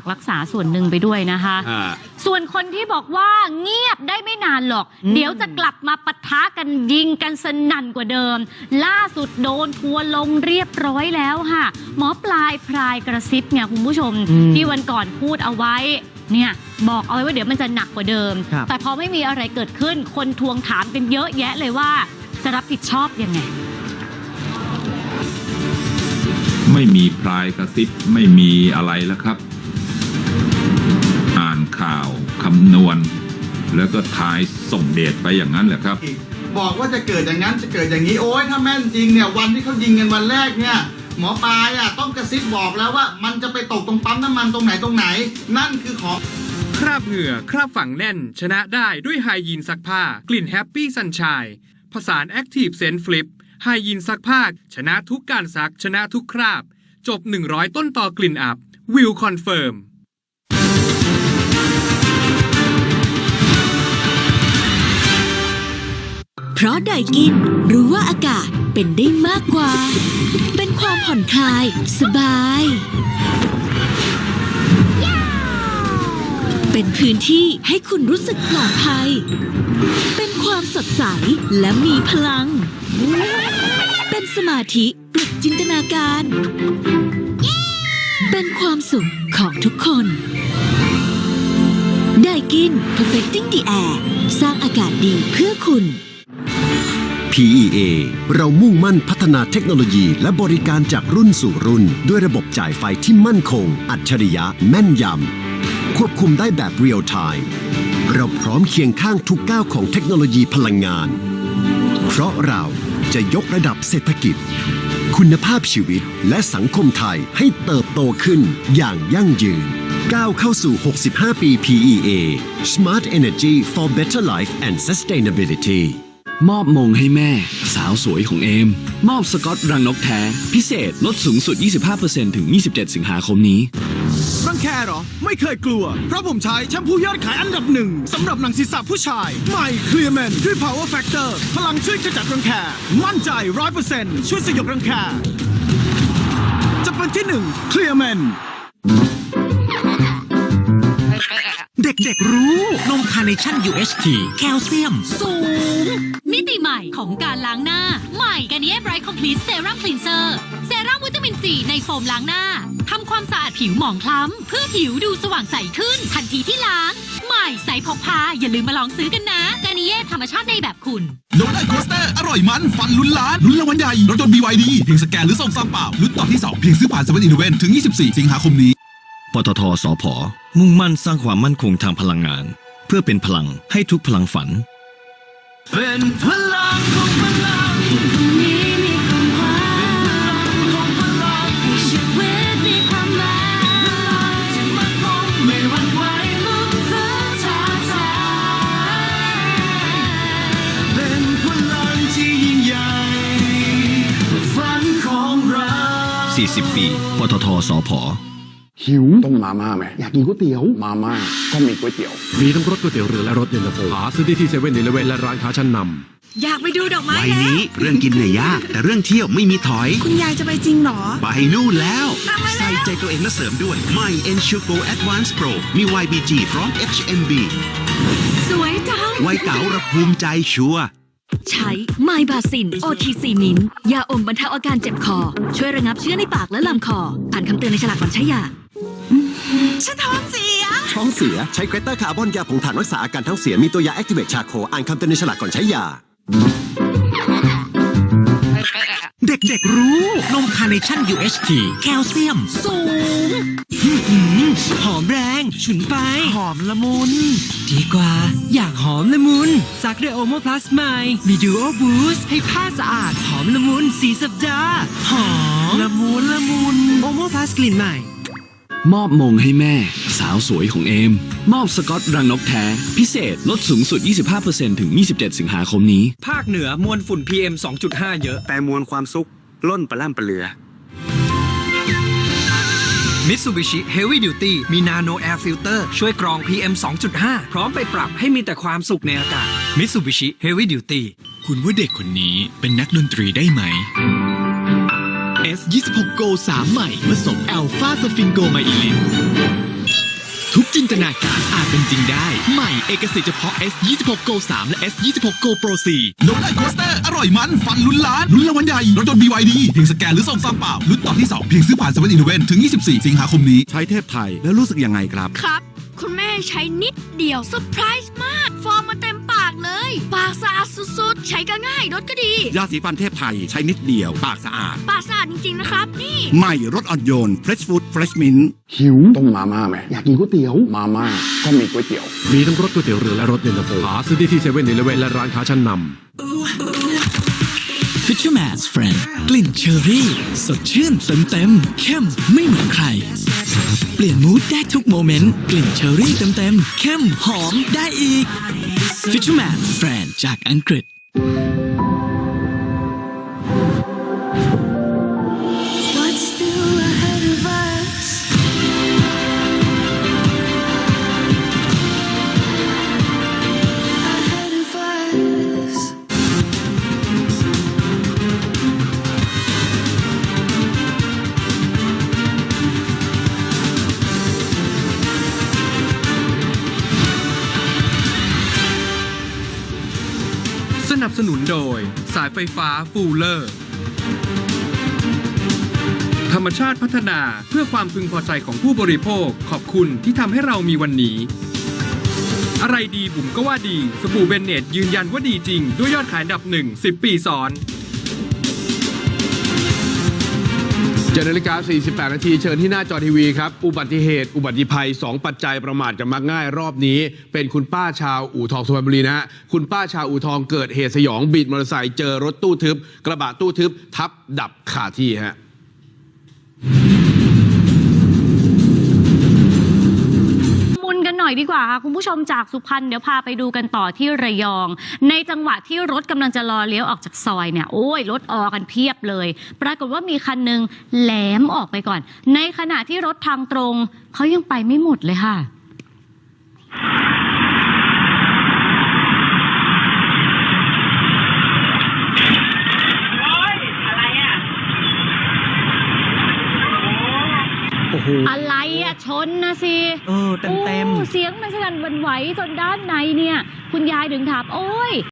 ากรักษาส่วนหนึ่งไปด้วยนะคะ อ่า ส่วนคนที่บอกว่าเงียบได้ไม่นานหรอก เดี๋ยวจะกลับมาปะทะกันยิงกันสนั่นกว่าเดิม ล่าสุดโดนทัวร์ลงเรียบร้อยแล้วค่ะ หมอปลายพรายกระซิบเนี่ยคุณผู้ชม อืมที่วันก่อนพูดเอาไว้ เนี่ยบอกเอาไว้ว่าเดี๋ยวมันจะหนักกว่าเดิม ครับ แต่พอไม่มีอะไรเกิดขึ้น คนทวงถามกันเยอะแยะเลยว่าจะรับผิดชอบยังไง ไม่มีพลายกระซิบไม่มีอะไรแล้วครับอ่าน ข่าวคำนวณ แล้วก็ทายส่งเดชไปอย่างนั้นแหละครับ บอกว่าจะเกิดอย่างนั้นจะเกิดอย่างนี้โอ้ยถ้าแม่นจริงเนี่ยวันที่เขายิงกันวันแรกเนี่ยหมอปลายอะต้องกระซิบบอกแล้วว่า มันจะไปตกตรงปั๊มน้ำมันตรงไหนตรงไหน นั่นคือของคราบเหงื่อคราบฝังแน่น ชนะได้ด้วยไฮยีนซักผ้ากลิ่นแฮปปี้ซันช n ยผสานแอคทีฟเซนฟลิปไฮยีนซักผ้าชนะทุกการซักชนะทุกคราบ จบ 100 ต้นต่อกลิ่นอับวิวคอนเฟิร์ม เพราะไดกินรู้ว่าอากาศเป็นได้มากกว่า เป็นความผ่อนคลาย สบาย เป็นพื้นที่ให้คุณรู้สึกปลอดภัย เป็นความสดใสและมีพลัง เป็นสมาธิปลุกจินตนาการ เป็นความสุขของทุกคนได้กิน Perfecting the Air สร้างอากาศดีเพื่อคุณ PEA เรามุ่งมั่นพัฒนาเทคโนโลยีและบริการจากรุ่นสู่รุ่น ด้วยระบบจ่ายไฟที่มั่นคง อัจฉริยะแม่นยำ ควบคุมได้แบบเรียลไทม์เราพร้อมเคียงข้างทุกก้าวของเทคโนโลยีพลังงาน เพราะเราจะยกระดับเศรษฐกิจ คุณภาพชีวิตและสังคมไทยให้เติบโตขึ้นอย่างยั่งยืน ก้าวเข้าสู่ 65 ปี PEA Smart Energy for Better Life and Sustainability มอบมงให้แม่ สาวสวยของเอม มอบสกอตรังนกแท้ พิเศษลดสูงสุด 25%ถึง 27 สิงหาคมนี้ รังแคเหรอ ไม่เคยกลัว เพราะผมใช้แชมพูยอดขายอันดับหนึ่งสำหรับหนังศีรษะผู้ชาย ใหม่เคลียร์แมนด้วย power factor พลังช่วยขจัดรังแค มั่นใจร้อยเปอร์เซ็นต์ช่วยสยบรังแค จะเป็นที่หนึ่งเคลียร์แมนเด็กๆรู้ นมคาร์เนชั่น UHT แคลเซียมสูง มิติใหม่ของการล้างหน้า ใหม่ก a น i เ r ไบรท์คอมพลีทเซรั่มคลีนเซอร์เซรั่มวิตามินซีในโฟมล้างหน้าทำความสะอาดผิวหมองคล้ำ เพื่อผิวดูสว่างใสขึ้นทันทีที่ล้าง ใหม่ใสพกพา อย่าลืมมาลองซื้อกันนะก a น i เ r ธรรมชาติในแบบคุณโดนัทโคสเตอร์อร่อยมัน ฟันลุ้นล้านลุ้นรางวัลใหญ่รถยนต์ BYD เพียงสแกนหรือส่งซองเปล่าลุ้นต่อที่2เพียงซื้อผ่าน7 e เ e ่ e อถึง 24 สิงหาคมนี้ปตทสพมุ่งมั่นสร้างความมั่นคงทางพลังงาน เพื่อเป็นพลังให้ทุกพลังฝัน เป็นพลังของพลังไม่หวั่นไหวลุ้นฟ้าท้าทายเป็นพลังที่ยิ่งใหญ่เพื่อฝันของเรา 40 ปี ปตทสพ หิวต้มมาม่าไหมอยากกินก๋วยเตี๋ยวมาม่าก็มีก๋วยเตี๋ยว มีทั้งรถก๋วยเตี๋ยวเรือและรถเย็นตาโฟหาซื้อได้ที่เซเว่นอีเลเว่นและร้านค้าชั้นนำอยากไปดูดอกไม้วัยแล้วนี้เรื่องกินเนี่ยยาก แต่เรื่องเที่ยวไม่มีถอย คุณยายจะไปจริงเหรอ ไปนู่นแล้ว ใส่ใจตัวเองและเสริมด้วยใหม่ Ensure Advance Pro มี YBG พร้อม HMB สวยจังไวยเก๋าระภูมิใจชัวร์ใช้ไมบาซิน OTC มินยาอมบรรเทาอาการเจ็บคอ ช่วยระงับเชื้อในปากและลำคอ อ่านคำเตือนในฉลากก่อนใช้ยา ฉันท้องเสีย ท้องเสียใช้เกรตเตอร์คาร์บอนยาผงถ่านรักษาอาการท้องเสียมีตัวยาแอคทีเว e ชาโคอ่านคำเตือนในฉลากก่อนใช้ยา เด็กๆรู้ นมคาร์เนชั่น UHT แคลเซียม สูงหอมแรง ฉุนไป หอมละมุน ดีกว่า อยากหอมละมุนซักด้วยโอโมพลัสใหม่มีดูโอบูสให้ผ้าสะอาด หอมละมุนสีสัปดาห์ หอม ละมุนละมุนโอโมพลัสกลิ่นใหม่ มอบมงให้แม่ สาวสวยของเอม มอบสกอตรังนกแท้ พิเศษลดสูงสุด 25%ถึง 27 สิงหาคมนี้ ภาคเหนือมวลฝุ่น PM 2.5 เยอะ แต่มวลความสุขล้นประล่ำประเลือ Mitsubishi Heavy Duty มี Nano Air Filter ช่วยกรอง PM 2.5 พร้อมไปปรับให้มีแต่ความสุขในอากาศ Mitsubishi Heavy Duty คุณว่าเด็กคนนี้เป็นนักดนตรีได้ไหม S26 Go 3 ใหม่ ผสม Alpha s ฟิงโกไมอิลินทุกจินตนาการอาจเป็นจริงได้ ใหม่เอกสิทธิ์เฉพาะ S26 Go 3และ S26 Go Pro 4นกไอโคสเตอร์ อร่อยมัน ฟันลุ้นล้าน ลุ้นรางวัลใหญ่รถยนต์ BYD เพียงสแกนหรือส่งซองเปล่า ลุ้นต่อที่ 2 เพียงซื้อผ่าน7 e เ e ่ e อถึง 24 สิงหาคมนี้ ใช้เทพไทยแล้วรู้สึกยังไงครับ ครับ คุณแม่ใช้นิดเดียวเซอร์ไพรส์มาก ฟอร์มมาเต็มปากเลย ปากสะอาดสุดๆ ใช้ก็ง่ายรถก็ดี ยาสีฟันเทพไทยใช้นิดเดียว ปากสะอาด ปากสะอาดจริงๆนะครับ นี่ ใหม่รสอ่อนโยน Fresh Food Fresh Mint หิวต้มมาม่าไหมอยากกินก๋วยเตี๋ยวมาม่าก็มีก๋วยเตี๋ยว มีทั้งรสก๋วยเตี๋ยวเรือและรสเย็นตาโฟหาซื้อได้ที่เซเว่นอีเลเวนและร้านค้าชั้นนำ Fisherman's Friend กลิ่นเชอรี่ สดชื่นเต็มเต็มๆเข้มไม่เหมือนใคร เปลี่ยนมูดได้ทุกโมเมนต์ กลิ่นเชอรี่เต็มเต็มๆเข้มหอมได้อีก Fisherman's Friend จากอังกฤษ โดยสายไฟฟ้าฟูลเลอร์ ธรรมชาติพัฒนาเพื่อความพึงพอใจของผู้บริโภคขอบคุณที่ทำให้เรามีวันนี้ อะไรดีบุ๋มก็ว่าดี สบู่เบนเนตยืนยันว่าดีจริง ด้วยยอดขายอันดับหนึ่ง10 ปีซ้อน 7นาฬิกา48 นาที เชิญที่หน้าจอทีวีครับ อุบัติเหตุ อุบัติภัย 2 ปัจจัยประมาทกันมักง่ายรอบนี้ เป็นคุณป้าชาวอู่ทองสุพรรณบุรีนะฮะ คุณป้าชาวอู่ทองเกิดเหตุสยองบิดมอเตอร์ไซค์เจอรถตู้ทึบ กระบะตู้ทึบ ทับดับขาที่ฮะ อยดีกว่าค่ะคุณผู้ชมจากสุพรรณเดี๋ยวพาไปดูกันต่อที่ระยอง ในจังหวะที่รถกำลังจะรอเลี้ยวออกจากซอยเนี่ยโอ้ยรถออกกันเพียบเลย ปรากฏว่ามีคันหนึ่งแหลมออกไปก่อน ในขณะที่รถทางตรงเขายังไปไม่หมดเลยค่ะอะไรอะช นนะสิเออเต็มๆโอ้เสียงมันสนั่นหวันไหวจนด้านในเนี่ย คุณยายถึงถามโอ้ย